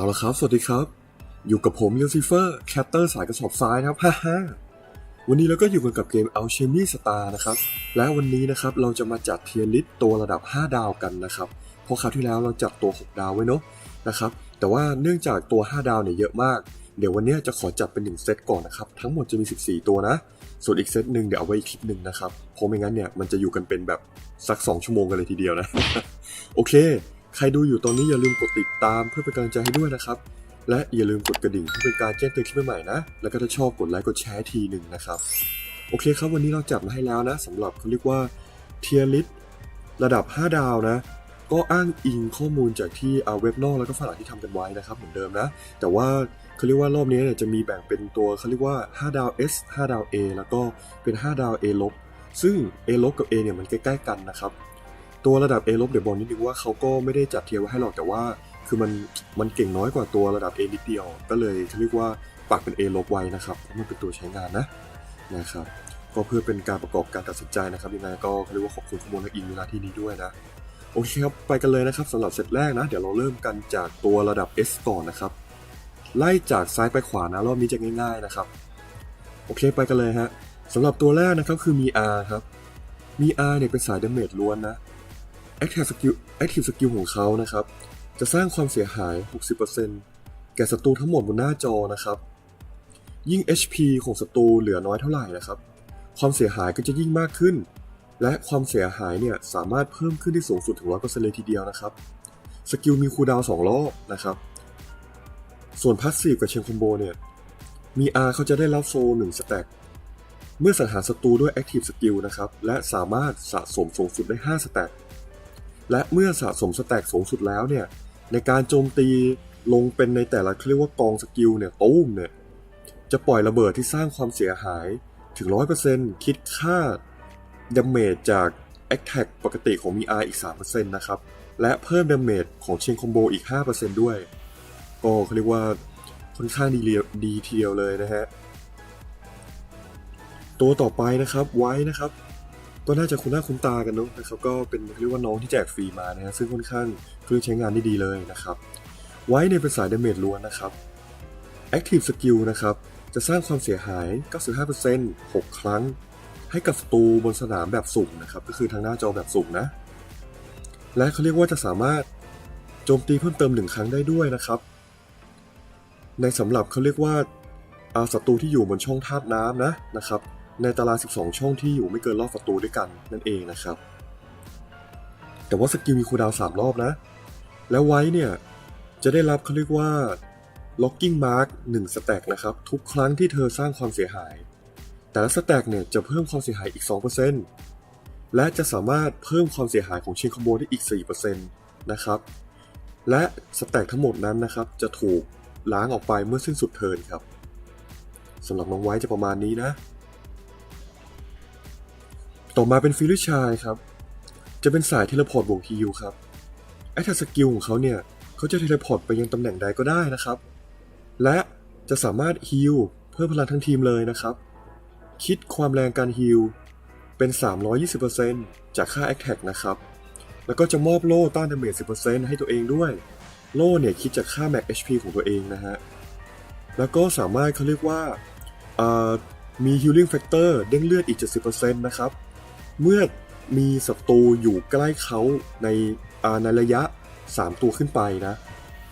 เอาละครับ สวัสดีครับ อยู่กับผมยูซิเฟอร์แคตเตอร์สายกระสอบทรายนะครับฮ่าฮ่าวันนี้เราก็อยู่กันกับเกม Alchemy Star นะครับ และวันนี้นะครับเราจะมาจัดเทียร์ลิสตัวระดับ 5 ดาวกันนะครับ เพราะคราวที่แล้วเราจัดตัว 6 ดาวไว้เนอะนะครับ แต่ว่าเนื่องจากตัว 5 ดาวเนี่ยเยอะมาก เดี๋ยววันนี้จะขอจัดเป็น 1 เซตก่อนนะครับ ทั้งหมดจะมี 14 ตัวนะ ส่วนอีกเซตหนึ่งเดี๋ยวเอาไว้อีกคลิปหนึ่งนะครับ เพราะไม่งั้นเนี่ยมันจะอยู่กันเป็นแบบสัก 2 ชั่วโมงกันเลยทีเดียวนะ โอเค ใครดูอยู่ตอนนี้อย่าลืมกดติดตามเพื่อเป็นกำลังใจให้ด้วยนะครับ และอย่าลืมกดกระดิ่งเพื่อเป็นการแจ้งเตือนคลิปใหม่ๆนะ แล้วก็ถ้าชอบกดไลค์กดแชร์ทีหนึ่งนะครับ โอเคครับวันนี้เราจัดมาให้แล้วนะสำหรับเขาเรียกว่าเทียร์ลิสระดับ 5 ดาวนะ ก็อ้างอิงข้อมูลจากที่เอาเว็บนอกแล้วก็ฝรั่งที่ทำกันไว้นะครับเหมือนเดิมนะ แต่ว่าเขาเรียกว่ารอบนี้เนี่ยจะมีแบ่งเป็นตัวเขาเรียกว่า 5 ดาว S 5 ดาว A แล้วก็เป็น 5 ดาว A ลบซึ่ง A ลบกับ A เนี่ยมันใกล้ๆกันนะครับ ตัวระดับ A ลบเดี๋ยวบอกนิดนึงว่าเขาก็ไม่ได้จัดเทียร์ไว้ให้หรอกแต่ว่าคือมันมันเก่งน้อยกว่าตัวระดับ A นิดเดียว ก็เลยเขาเรียกว่าปักเป็น A ลบไว้นะครับเพราะมันเป็นตัวใช้งานนะนะครับก็เพื่อเป็นการประกอบการตัดสินใจนะครับยังไงก็เขาเรียกว่าขอบคุณข้อมูลและอินเวลาที่นี้ด้วยนะโอเคครับไปกันเลยนะครับสำหรับเซตแรกนะ เดี๋ยวเราเริ่มกันจากตัวระดับ S ก่อนนะครับ ไล่จากซ้ายไปขวานะรอบนี้จะง่าย ๆนะครับ โอเคไปกันเลยฮะสำหรับตัวแรกนะครับคือมี R ครับมี R เนี่ยเป็นสายเดเมจล้วนนะ Active Skill Active Skill ของเขานะครับ จะสร้างความเสียหาย 60%แก่ศัตรูทั้งหมดบนหน้าจอนะครับ ยิ่ง HP ของศัตรูเหลือน้อยเท่าไหร่นะครับ ความเสียหายก็จะยิ่งมากขึ้น และความเสียหายเนี่ยสามารถเพิ่มขึ้นที่สูงสุดถึง100%เลยทีเดียวนะครับสกิลมีคูลดาวน์2รอบนะครับ ส่วนพาสซีฟกับเชนคอมโบเนี่ยมี R เขาจะได้รับโซ1สแต็กเมื่อสังหารศัตรูด้วย Active Skill นะครับ และสามารถสะสมสูงสุดได้ 5 สแต็ก และเมื่อสะสมสแต็กสูงสุดแล้วเนี่ยในการโจมตีลงเป็นในแต่ละเรียกว่ากองสกิลเนี่ยตู้มเนี่ยจะปล่อยระเบิดที่สร้างความเสียหายถึง 100%คิดค่าดาเมจจาก Attack ปกติของมี R อีก 3%นะครับ และเพิ่มดาเมจของเชนคอมโบอีก 5%ด้วย ก็เขาเรียกว่าค่อนข้างดีเลียดีทีเดียวเลยนะฮะ ตัวต่อไปนะครับไว้นะครับ ก็น่าจะคุ้นหน้าคุ้นตากันเนอะนะครับก็เป็นเรียกว่าน้องที่แจกฟรีมานะฮะซึ่งค่อนข้างเครื่องใช้งานได้ดีเลยนะครับ ไว้เนี่ยเป็นสายเดเมจล้วนนะครับ Active Skill นะครับ จะสร้างความเสียหาย 95% 6 ครั้ง ให้กับศัตรูบนสนามแบบสุ่มนะครับ ก็คือทางหน้าจอแบบสุ่มนะ และเขาเรียกว่าจะสามารถโจมตีเพิ่มเติม 1 ครั้งได้ด้วยนะครับ ในสำหรับเขาเรียกว่าอาศัตรูที่อยู่บนช่องธาตุน้ำนะนะครับ ในตาราง 12 ช่องที่อยู่ไม่เกินรอบศัตรูด้วยกันนั่นเองนะครับ แต่ว่าสกิลมีคูดาวน์3รอบนะ แล้วไว้เนี่ยจะได้รับเขาเรียกว่า Locking Mark 1สแต็กนะครับ ทุกครั้งที่เธอสร้างความเสียหาย แต่ละสแต็กเนี่ยจะเพิ่มความเสียหายอีก 2%และจะสามารถเพิ่มความเสียหายของเชนคอมโบได้อีก 4%นะครับ และสแต็กทั้งหมดนั้นนะครับ จะถูกล้างออกไปเมื่อสิ้นสุดเทิร์นครับสำหรับน้องไว้จะประมาณนี้นะ ต่อมาเป็นฟิลิชายครับ จะเป็นสายเทเลพอร์ตบวกฮิลครับไอ้ทัสกิลของเขาเนี่ยเขาจะเทเลพอร์ตไปยังตำแหน่งใดก็ได้นะครับ และจะสามารถฮิลเพิ่มพลังทั้งทีมเลยนะครับ คิดความแรงการฮิลเป็น 320%จากค่า Attack นะครับ แล้วก็จะมอบโล่ต้านดาเมจ10%ให้ตัวเองด้วย โล่เนี่ยคิดจากค่า Max HP ของตัวเองนะฮะ แล้วก็สามารถเขาเรียกว่าเอ่อมี Healing Factor เด้งเลือดอีก 70%นะครับ เมื่อมีศัตรูอยู่ใกล้เขาในในระยะ 3 ตัวขึ้นไปนะ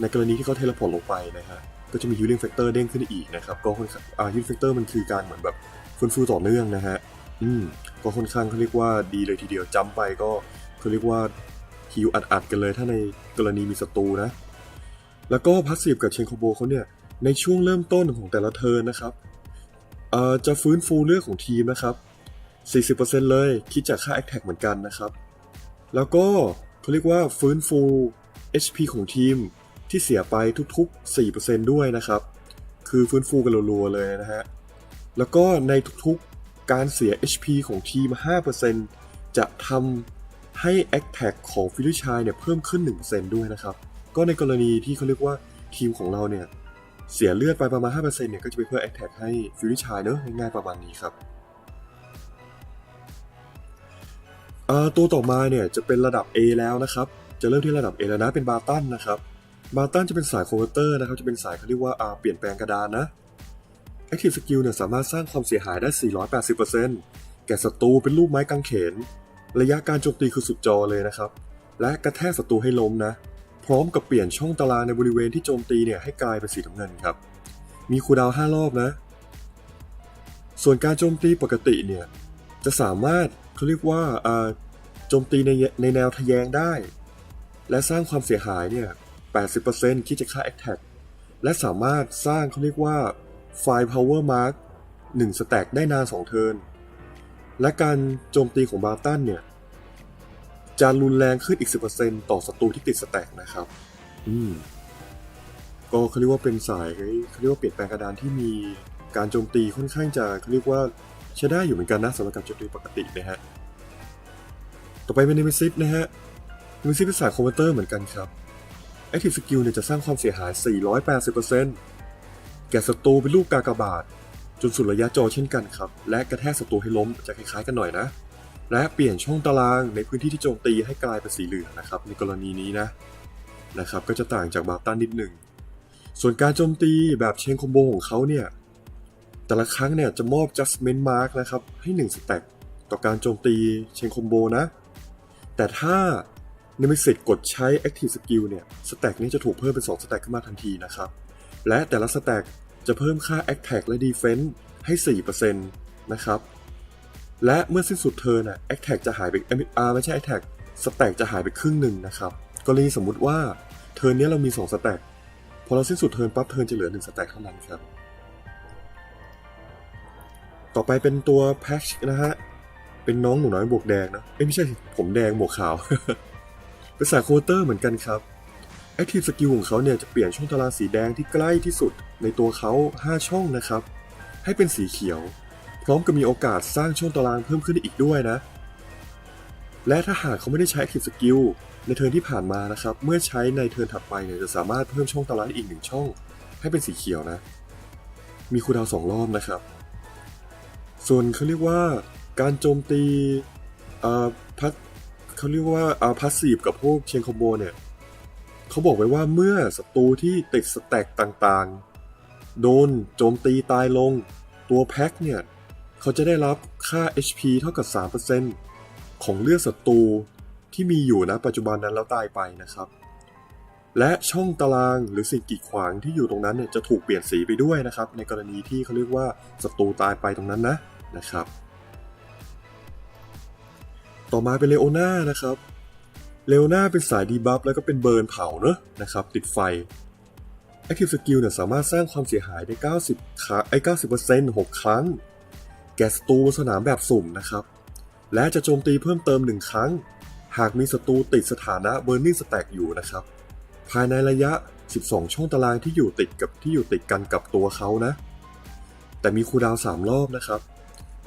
ในกรณีที่เขาเทเลพอร์ตลงไปนะฮะก็จะมี Healing Factor เด้งขึ้นอีกนะครับก็ค่อนข้างอ่า Healing Factor มันคือการเหมือนแบบฟื้นฟูต่อเนื่องนะฮะอืมก็ค่อนข้างเขาเรียกว่าดีเลยทีเดียวจำไปก็เขาเรียกว่าฮิวอัดๆกันเลยถ้าในกรณีมีศัตรูนะ แล้วก็พาสซีฟกับเชนโคโบเขาเนี่ยในช่วงเริ่มต้นของแต่ละเทิร์นนะครับเอ่อจะฟื้นฟูเลือดของทีมนะครับ 40%เลยคิดจากค่า Attack เหมือนกันนะครับ แล้วก็เขาเรียกว่าฟื้นฟู HP ของทีมที่เสียไปทุกๆ 4%ด้วยนะครับ คือฟื้นฟูกันรัวๆเลยนะฮะ แล้วก็ในทุกๆ การเสีย HP ของทีม 5%จะทำให้ Attack ของฟิลิชายเนี่ยเพิ่มขึ้น 1%ด้วยนะครับ ก็ในกรณีที่เขาเรียกว่าทีมของเราเนี่ยเสียเลือดไปประมาณ 5%เนี่ยก็จะไปเพิ่ม Attack ให้ฟิลิชายเนอะง่ายๆประมาณนี้ครับ ตัวต่อมาเนี่ยจะเป็นระดับ A แล้วนะครับ จะเริ่มที่ระดับ A แล้วนะเป็นบาตันนะครับบาตันจะเป็นสายโคเวอร์เตอร์นะครับจะเป็นสายเขาเรียกว่าเปลี่ยนแปลงกระดานนะ Active Skill เนี่ยสามารถสร้างความเสียหายได้ 480%แก่ศัตรูเป็นรูปไม้กางเขน ระยะการโจมตีคือสุดจอเลยนะครับ และกระแทกศัตรูให้ล้มนะ พร้อมกับเปลี่ยนช่องตารางในบริเวณที่โจมตีเนี่ยให้กลายเป็นสีน้ำเงินครับ มีคูดาว5รอบนะ ส่วนการโจมตีปกติเนี่ยจะสามารถ เขาเรียกว่าโจมตีในในแนวทะแยงได้ และสร้างความเสียหายเนี่ย 80%คิดจะค่า Attack และสามารถสร้างเขาเรียกว่า Fire Power Mark 1สแต็กได้นาน 2 เทิร์น และการโจมตีของบาตันเนี่ย จะรุนแรงขึ้นอีก 10%ต่อศัตรูที่ติดสแต็กนะครับ อืม ก็เขาเรียกว่าเป็นสายเขาเรียกว่าเปลี่ยนแปลงกระดานที่มีการโจมตีค่อนข้างจะเขาเรียกว่า ใช้ได้อยู่เหมือนกันนะสำหรับการโจมตีปกตินะฮะ ต่อไปเป็นเนมิซิสนะฮะเนมิซิสเป็นสายคอมพิวเตอร์เหมือนกันครับ Active Skill เนี่ยจะสร้างความเสียหาย 480%แก่ศัตรูเป็นลูกกากบาท จนสุดระยะจอเช่นกันครับ และกระแทกศัตรูให้ล้มจะคล้ายๆกันหน่อยนะ และเปลี่ยนช่องตารางในพื้นที่ที่โจมตีให้กลายเป็นสีเหลืองนะครับ ในกรณีนี้นะนะครับ ก็จะต่างจากบาตันนิดหนึ่งส่วนการโจมตีแบบเชนคอมโบของเขาเนี่ย แต่ละครั้งเนี่ยจะมอบ Judgment Mark นะครับ ให้1สแต็กต่อการโจมตีเชนคอมโบนะ แต่ถ้า n e m e s i s กดใช้ Active Skill เนี่ย สแต็กนี้จะถูกเพิ่มเป็น 2 สแต็กขึ้นมาทันทีนะครับ และแต่ละสแต็กจะเพิ่มค่า Attack และ Defense ให้ 4%นะครับ และเมื่อสิ้นสุดเทิร์นอะ Attack จะหายไปเอ้ยอ่าไม่ใช่ Attack สแต็กจะหายไปครึ่งหนึ่งนะครับ กรณีสมมุติว่าเทิร์นนี้เรามี 2 สแต็กพอเราสิ้นสุดเทิร์นปั๊บเทิร์นจะเหลือ1สแต็กเท่านั้นครับ ต่อไปเป็นตัว Patch นะฮะ เป็นน้องหนูน้อยบวกแดงนะ เอ้ยไม่ใช่ผมแดงบวกขาว เป็นสายโคเตอร์เหมือนกันครับ Active Skill ของเขาเนี่ยจะเปลี่ยนช่องตารางสีแดงที่ใกล้ที่สุดในตัวเขา 5 ช่องนะครับ ให้เป็นสีเขียว พร้อมกับมีโอกาสสร้างช่องตารางเพิ่มขึ้นอีกด้วยนะ และถ้าหากเขาไม่ได้ใช้ Active Skill ในเทิร์นที่ผ่านมานะครับ เมื่อใช้ในเทิร์นถัดไปเนี่ยจะสามารถเพิ่มช่องตารางอีกหนึ่งช่อง ให้เป็นสีเขียวนะ มีคูดาวสองรอบนะครับ ส่วนเขาเรียกว่าการโจมตีอ่อพัดเขาเรียกว่าอ่าพาสซีฟกับพวกเชนคอมโบเนี่ยเขาบอกไว้ว่าเมื่อศัตรูที่ติดสแต็กต่างๆ โดนโจมตีตายลง ตัวแพ็คเนี่ย เขาจะได้รับค่า HP เท่ากับ 3%ของเลือดศัตรูที่มีอยู่นะปัจจุบันนั้นแล้วตายไปนะครับ และช่องตารางหรือสิ่งกีดขวางที่อยู่ตรงนั้นเนี่ยจะถูกเปลี่ยนสีไปด้วยนะครับ ในกรณีที่เขาเรียกว่าศัตรูตายไปตรงนั้นนะ นะครับ ต่อมาเป็นเลโอน่านะครับ เลโอน่าเป็นสายดีบัฟแล้วก็เป็นเบิร์นเผาเนอะนะครับ ติดไฟ Active Skill เนี่ยสามารถสร้างความเสียหายได้ 90ครั้งไอ้90% 6 ครั้ง แก่ศัตรูบนสนามแบบสุ่มนะครับ และจะโจมตีเพิ่มเติม 1 ครั้ง หากมีศัตรูติดสถานะ Burning Stack อยู่นะครับ ภายในระยะ 12 ช่องตารางที่อยู่ติดกับที่อยู่ติดกันกับตัวเขานะ แต่มีคูลดาวน์3รอบนะครับ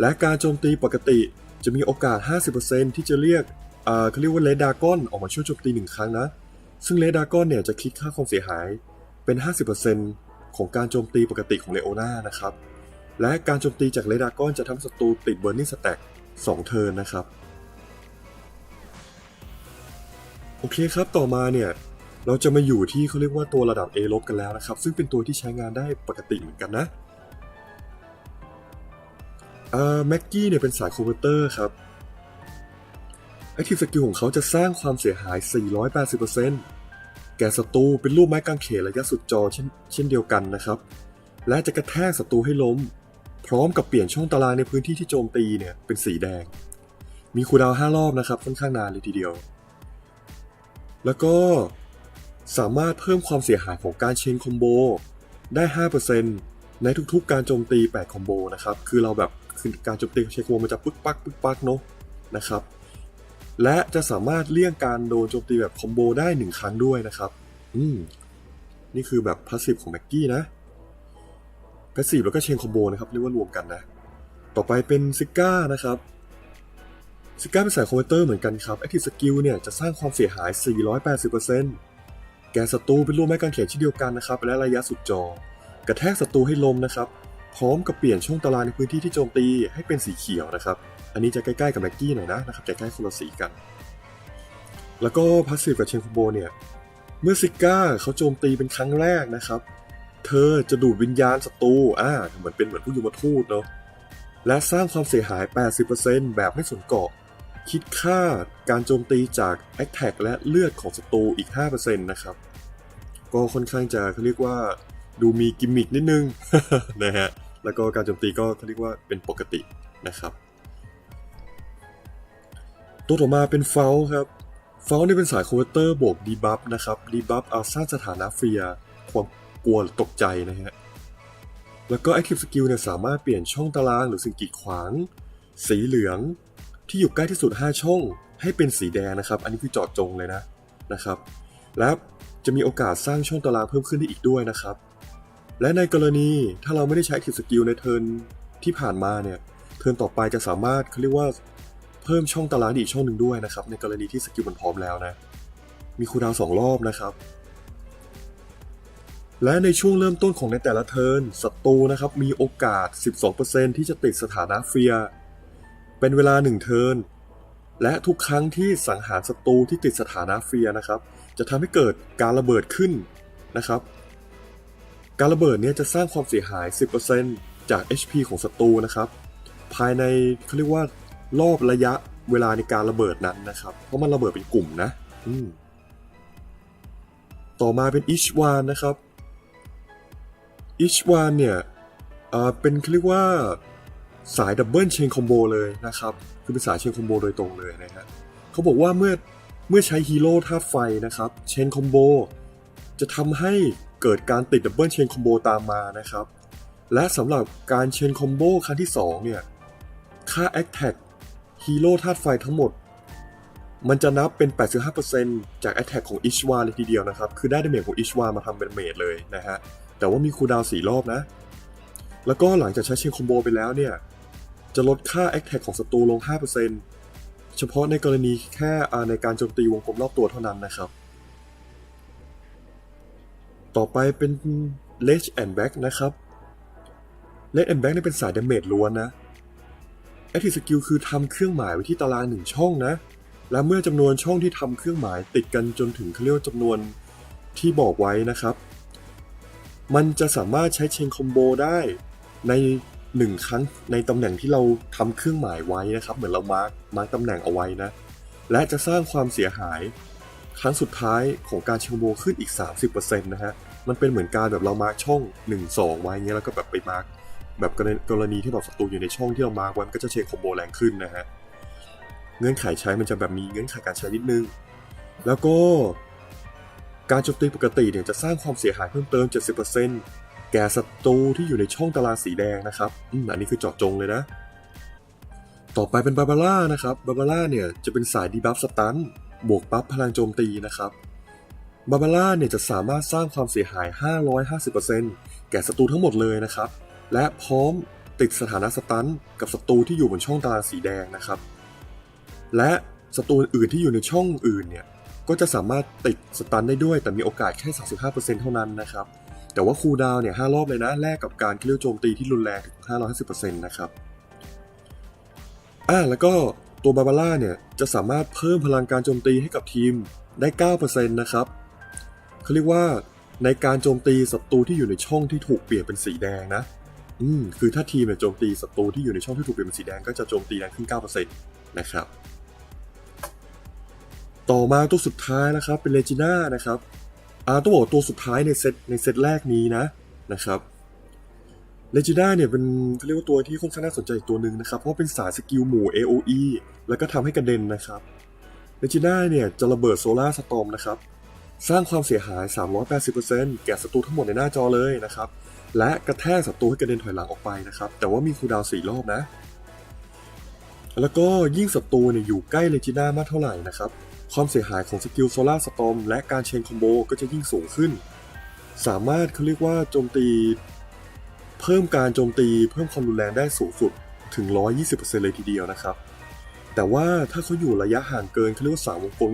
และการโจมตีปกติจะมีโอกาส 50%ที่จะเรียกเขาเรียกว่าเลดากอนออกมาช่วยโจมตีหนึ่งครั้งนะ ซึ่งเลดากอนเนี่ยจะคิดค่าความเสียหายเป็น 50%ของการโจมตีปกติของเลโอนานะครับ และการโจมตีจากเลดากอนจะทำให้ศัตรูติดเบ r ร์นิ่งสแต็ก2เทิร์นนะครับ โอเคครับต่อมาเนี่ย เราจะมาอยู่ที่เขาเรียกว่าตัวระดับ A ลบกันแล้วนะครับ ซึ่งเป็นตัวที่ใช้งานได้ปกติเหมือนกันนะ อ่อแม็กกี้เนี่ยเป็นสายคอมพิวเตอร์ครับ Active Skill ของเขาจะสร้างความเสียหาย 480%แก่ศัตรูเป็นรูปไม้กางเขนระยะสุดจอเช่นเช่นเดียวกันนะครับ และจะกระแทกศัตรูให้ล้ม พร้อมกับเปลี่ยนช่องตารางในพื้นที่ที่โจมตีเนี่ยเป็นสีแดง มีคูดาว5รอบนะครับค่อนข้างนานเลยทีเดียว แล้วก็สามารถเพิ่มความเสียหายของการเชนคอมโบได้ 5%ในทุกๆ การโจมตี 8 คอมโบนะครับ คือเราแบบ คือการโจมตีของเชนคอมโบมันจะปึ๊กปักปึ๊กปักเนาะนะครับ และจะสามารถเลี่ยงการโดนโจมตีแบบคอมโบได้1ครั้งด้วยนะครับ อืมนี่คือแบบพาสซีฟของแม็กกี้นะพาสซีฟแล้วก็เชนคอมโบนะครับเรียกว่ารวมกันนะ ต่อไปเป็นซิก้านะครับซิก้าเป็นสายคอมพิวเตอร์เหมือนกันครับ Active Skill เนี่ยจะสร้างความเสียหาย 480%แกศัตรูเป็นรูปไม้กางเขนเช่นเดียวกันนะครับและระยะสุดจอกระแทกศัตรูให้ลมนะครับ พร้อมกับเปลี่ยนช่องตารางในพื้นที่ที่โจมตีให้เป็นสีเขียวนะครับ อันนี้จะใกล้ๆกับแม็กกี้หน่อยนะนะครับจะใกล้คนละสีกัน แล้วก็พาสซีฟกับเชนคอมโบเนี่ย เมื่อซิก้าเขาโจมตีเป็นครั้งแรกนะครับ เธอจะดูดวิญญาณศัตรูอ่าเหมือนเป็นเหมือนผู้ยมทูตเนาะ และสร้างความเสียหาย 80%แบบไม่สนเกาะ คิดค่าการโจมตีจาก a t t a c และเลือดของศัตรูอีก 5%นะครับ ก็ค่อนข้างจะเขาเรียกว่าดูมีกิมมิกนิดนึงนะฮะ แล้วก็การโจมตีก็เขาเรียกว่าเป็นปกตินะครับ ตัวต่อมาเป็นเฟลครับ เฟลนี่เป็นสายคอมเวเตอร์บวกดีบัฟนะครับดีบัฟเอาสร้างสถานะเฟียความกลัวหรือตกใจนะฮะแล้วก็ Active Skill เนี่ยสามารถเปลี่ยนช่องตารางหรือสิ่งกีดขวาง สีเหลืองที่อยู่ใกล้ที่สุด 5 ช่อง ให้เป็นสีแดงนะครับ อันนี้คือจอดจงเลยนะนะครับ และจะมีโอกาสสร้างช่องตารางเพิ่มขึ้นได้อีกด้วยนะครับ และในกรณีถ้าเราไม่ได้ใช้ Active Skill ในเทิร์นที่ผ่านมาเนี่ย เทิร์นต่อไปจะสามารถเขาเรียกว่าเพิ่มช่องตารางได้อีกช่องหนึ่งด้วยนะครับ ในกรณีที่สกิลมันพร้อมแล้วนะ มีคูดาวสองรอบนะครับ และในช่วงเริ่มต้นของในแต่ละเทิร์นศัตรูนะครับมีโอกาส 12%ที่จะติดสถานะเฟียเป็นเวลา 1 เทิร์นและทุกครั้งที่สังหารศัตรูที่ติดสถานะเฟียนะครับ จะทำให้เกิดการระเบิดขึ้นนะครับ การระเบิดเนี่ยจะสร้างความเสียหาย 10%จาก HP ของศัตรูนะครับ ภายในเขาเรียกว่ารอบระยะเวลาในการระเบิดนั้นนะครับ เพราะมันระเบิดเป็นกลุ่มนะ อืมต่อมาเป็นอิชวานนะครับ อิชวานเนี่ยเอ่อเป็นเขาเรียกว่าสายดับเบิลเชนคอมโบเลยนะครับ คือเป็นสายเชนคอมโบโดยตรงเลยนะฮะเขาบอกว่าเมื่อเมื่อใช้ฮีโร่ธาตุไฟนะครับ เชนคอมโบจะทำให้ เกิดการติดดับเบิลเชนคอมโบตามมานะครับ และสำหรับการเชนคอมโบครั้งที่2เนี่ย ค่า a t t a c ฮีโร่ธาตุไฟทั้งหมด มันจะนับเป็น 85%จาก Attack ของอิชวาเลยทีเดียวนะครับ คือได้ดาเมจของอิชวามาทำเป็นเมจเลยนะฮะ แต่ว่ามีคูลดาวน์4รอบนะ แล้วก็หลังจากใช้เชนคอมโบไปแล้วเนี่ย จะลดค่า Attack ของศัตรูลง 5%เฉพาะในกรณีแค่ในการโจมตีวงกลมรอบตัวเท่านั้นนะครับ ต่อไปเป็น Ledge and Back นะครับ Ledge and Back นี่เป็นสายเดเมจล้วนนะ Active Skill คือทำเครื่องหมายไว้ที่ตารางหนึ่งช่องนะ และเมื่อจำนวนช่องที่ทำเครื่องหมายติดกันจนถึงเขาเรียกว่าจำนวนที่บอกไว้นะครับ มันจะสามารถใช้เชนคอมโบได้ในหนึ่งครั้งในตำแหน่งที่เราทำเครื่องหมายไว้นะครับ เหมือนเรามาร์กมาร์กตำแหน่งเอาไว้นะ และจะสร้างความเสียหาย ครั้งสุดท้ายของการเชนคอมโบขึ้นอีก 30%นะฮะ มันเป็นเหมือนการแบบเรามาร์กช่อง 1 2 ไว้เงี้ยแล้วก็แบบไปมาร์กแบบกรณีที่แบบศัตรูอยู่ในช่องที่เรามาร์กไว้มันก็จะเชนคอมโบแรงขึ้นนะฮะ เงื่อนไขใช้มันจะแบบมีเงื่อนไขการใช้นิดนึง แล้วก็การโจมตีปกติเนี่ยจะสร้างความเสียหายเพิ่มเติม 70%แก่ศัตรูที่อยู่ในช่องตารางสีแดงนะครับอืมอันนี้คือเจาะจงเลยนะ ต่อไปเป็นบาบาร่านะครับ บาบาร่าเนี่ยจะเป็นสายดีบัฟสตัน บวกบัฟพลังโจมตีนะครับบาบาร่าเนี่ยจะสามารถสร้างความเสียหาย 550%แก่ศัตรูทั้งหมดเลยนะครับ และพร้อมติดสถานะสตันกับศัตรูที่อยู่บนช่องตารางสีแดงนะครับ และศัตรูอื่นที่อยู่ในช่องอื่นเนี่ยก็จะสามารถติดสตันได้ด้วย แต่มีโอกาสแค่ 35%เท่านั้นนะครับ แต่ว่าคูดาวเนี่ย5รอบเลยนะแลกกับการเคลียร์โจมตีที่รุนแรงถึง550%นะครับอ่าแล้วก็ ตัวบาบาร่าเนี่ยจะสามารถเพิ่มพลังการโจมตีให้กับทีมได้ 9%นะครับเขาเรียกว่าในการโจมตีศัตรูที่อยู่ในช่องที่ถูกเปลี่ยนเป็นสีแดงนะ อืม คือถ้าทีมเนี่ยโจมตีศัตรูที่อยู่ในช่องที่ถูกเปลี่ยนเป็นสีแดงก็จะโจมตีแรงขึ้น 9%นะครับ ต่อมาตัวสุดท้ายนะครับเป็นเลจิน่านะครับ อ่าต้องบอกว่าตัวสุดท้ายในเซตในเซตแรกนี้นะนะครับ เลจิน่าเนี่ยเป็นเขาเรียกว่าตัวที่ค่อนข้างน่าสนใจอีกตัวหนึ่งนะครับ เพราะเป็นสายสกิลหมู่ AOE แล้วก็ทำให้กระเด็นนะครับเลจิน่าเนี่ยจะระเบิดโซล่าสตอมนะครับ สร้างความเสียหาย 380%แก่ศัตรูทั้งหมดในหน้าจอเลยนะครับ และกระแทกศัตรูให้กระเด็นถอยหลังออกไปนะครับ แต่ว่ามีคูดาวน์4รอบนะ แล้วก็ยิ่งศัตรูเนี่ยอยู่ใกล้เลจิน่ามากเท่าไหร่นะครับ ความเสียหายของสกิลโซล่าสตอมและการเชนคอมโบก็จะยิ่งสูงขึ้น สามารถเขาเรียกว่าโจมตี เพิ่มการโจมตีเพิ่มความรุนแรงได้สูงสุดถึง 120%เลยทีเดียวนะครับ แต่ว่าถ้าเขาอยู่ระยะห่างเกินเขาเรียกว่าสามวงกลม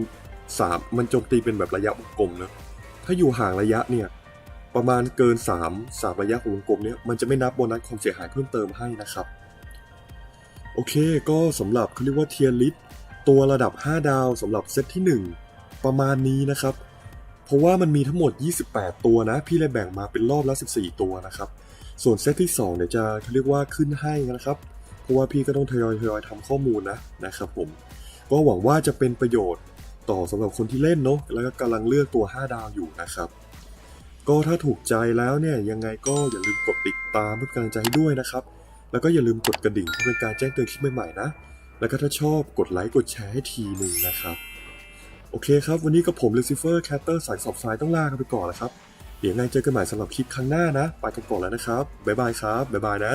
สามมันโจมตีเป็นแบบระยะวงกลมนะถ้าอยู่ห่างระยะเนี่ยประมาณเกิน 3 3 ระยะของวงกลมเนี่ยมันจะไม่นับโบนัสความเสียหายเพิ่มเติมให้นะครับ โอเคก็สำหรับเขาเรียกว่าเทียร์ลิสตัวระดับ 5 ดาวสำหรับเซตที่ 1 ประมาณนี้นะครับ เพราะว่ามันมีทั้งหมด 28 ตัวนะ พี่เลยแบ่งมาเป็นรอบละ 14 ตัวนะครับ ส่วนเซตที่2เนี่ยจะเรียกว่าขึ้นให้นะครับ เพราะว่าพี่ก็ต้องทยอยทยอยทำข้อมูลนะนะครับผม ก็หวังว่าจะเป็นประโยชน์ต่อสำหรับคนที่เล่นเนาะแล้วก็กำลังเลือกตัว 5 ดาวอยู่นะครับก็ถ้าถูกใจแล้วเนี่ยยังไงก็อย่าลืมกดติดตามเพื่อเป็นกำลังใจให้ด้วยนะครับ แล้วก็อย่าลืมกดกระดิ่งเพื่อเป็นการแจ้งเตือนคลิปใหม่ๆนะ แล้วก็ถ้าชอบกดไลค์กดแชร์ให้ทีหนึ่งนะครับ โอเคครับ วันนี้กับผมเลซิเฟอร์แคตเตอร์สายสอบไฟต้องลากันไปก่อนแล้วครับ เดี๋ยวไงเจอกันใหม่สำหรับคลิปครั้งหน้านะ ไปกันก่อนแล้วนะครับ บ๊ายบายครับ บ๊ายบายนะ